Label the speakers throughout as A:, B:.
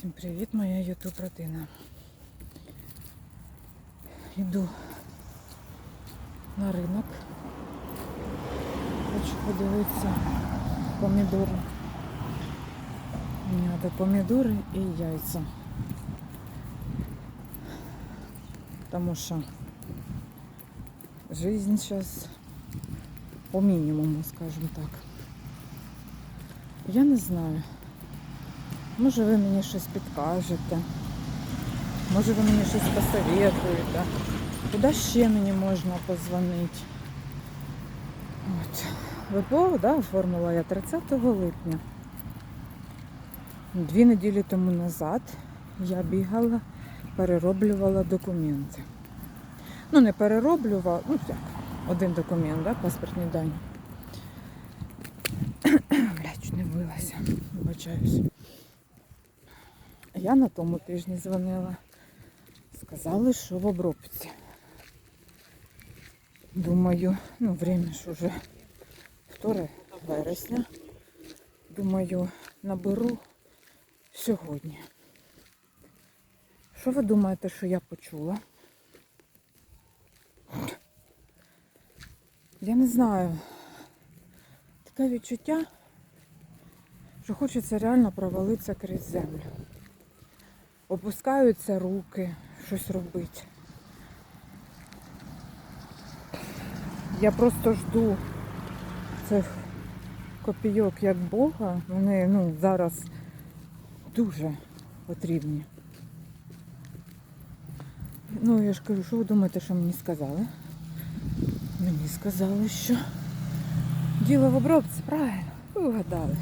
A: Всім привіт, моя ютуб родина. Йду на ринок. Хочу подивитися помідори. Мені треба помідори і яйця. Тому що жизнь зараз по мінімуму, скажімо так. Я не знаю. Може ви мені щось підкажете. Може ви мені щось посоветуєте. Куди ще мені можна позвонити? От. ВПО, да, оформила я 30 липня. Дві неділі тому назад я бігала, перероблювала документи. Ну, не перероблювала, ну як, один документ, да, паспортні дані. Блядь, чуть не вбилася, вибачаюсь. Я на тому тижні дзвонила. Сказали, що в обробці. Думаю, ну, время ж уже 2 вересня. Думаю, наберу сьогодні. Що ви думаєте, що я почула? Я не знаю. Таке відчуття, що хочеться реально провалитися крізь землю. Опускаються руки, щось робити. Я просто жду цих копійок як Бога. Вони ну, зараз дуже потрібні. Ну, я ж кажу, що ви думаєте, що мені сказали? Мені сказали, що діло в обробці, правильно, ви вгадали.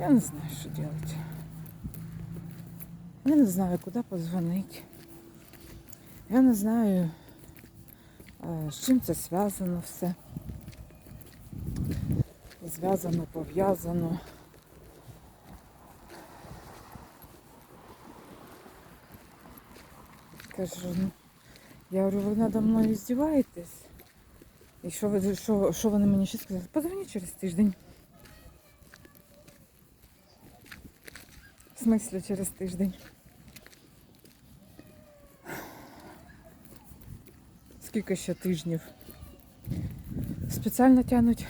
A: Я не знаю, що робити. Я не знаю, куди позвонити. Я не знаю, е, з чим це зв'язано все. Зв'язано, пов'язано. Кажу, ну, я говорю, ви надо мною здіваєтесь? І що, ви, що, що вони мені ще сказали? Позвоніть через тиждень. В через тиждень. Скільки ще тижнів? Спеціально тягнуть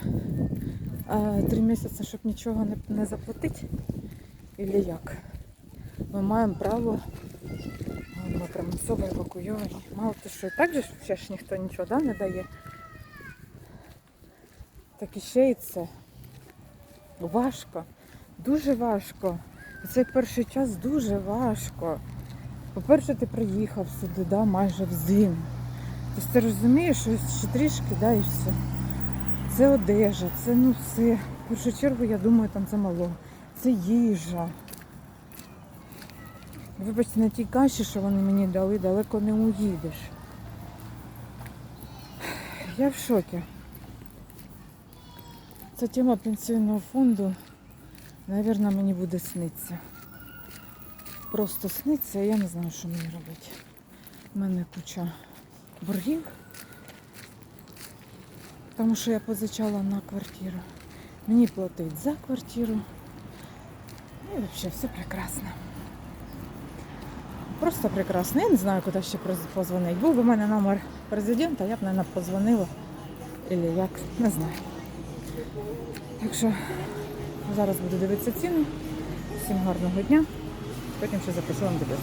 A: три місяці, щоб нічого не, не заплатити? Ілі як? Ми маємо право, ми примусово евакуйовані. Мало те, що і так же ще ж ніхто нічого да, не дає. Так і ще і це. Важко. Дуже важко. Цей перший час дуже важко. По-перше, ти приїхав сюди, да, майже в зиму. Тобто ти розумієш, що ще трішки, да, і все. Це одежа, це ну все. В першу чергу, я думаю, там це мало. Це їжа. Вибачте, на тій каші, що вони мені дали, далеко не уїдеш. Я в шокі. Ця тема пенсійного фонду, мабуть, мені буде сниться. Просто сниться, я не знаю, що мені робити. У мене куча боргів, тому що я позичала на квартиру. Мені платить за квартиру. І взагалі все прекрасно. Просто прекрасно. Я не знаю, куди ще позвонити. Був би в мене номер президента, я б, мабуть, позвонила. Или як, не знаю. Так що зараз буду дивитися ціни. Всім гарного дня. Потім ще запишу вам відео.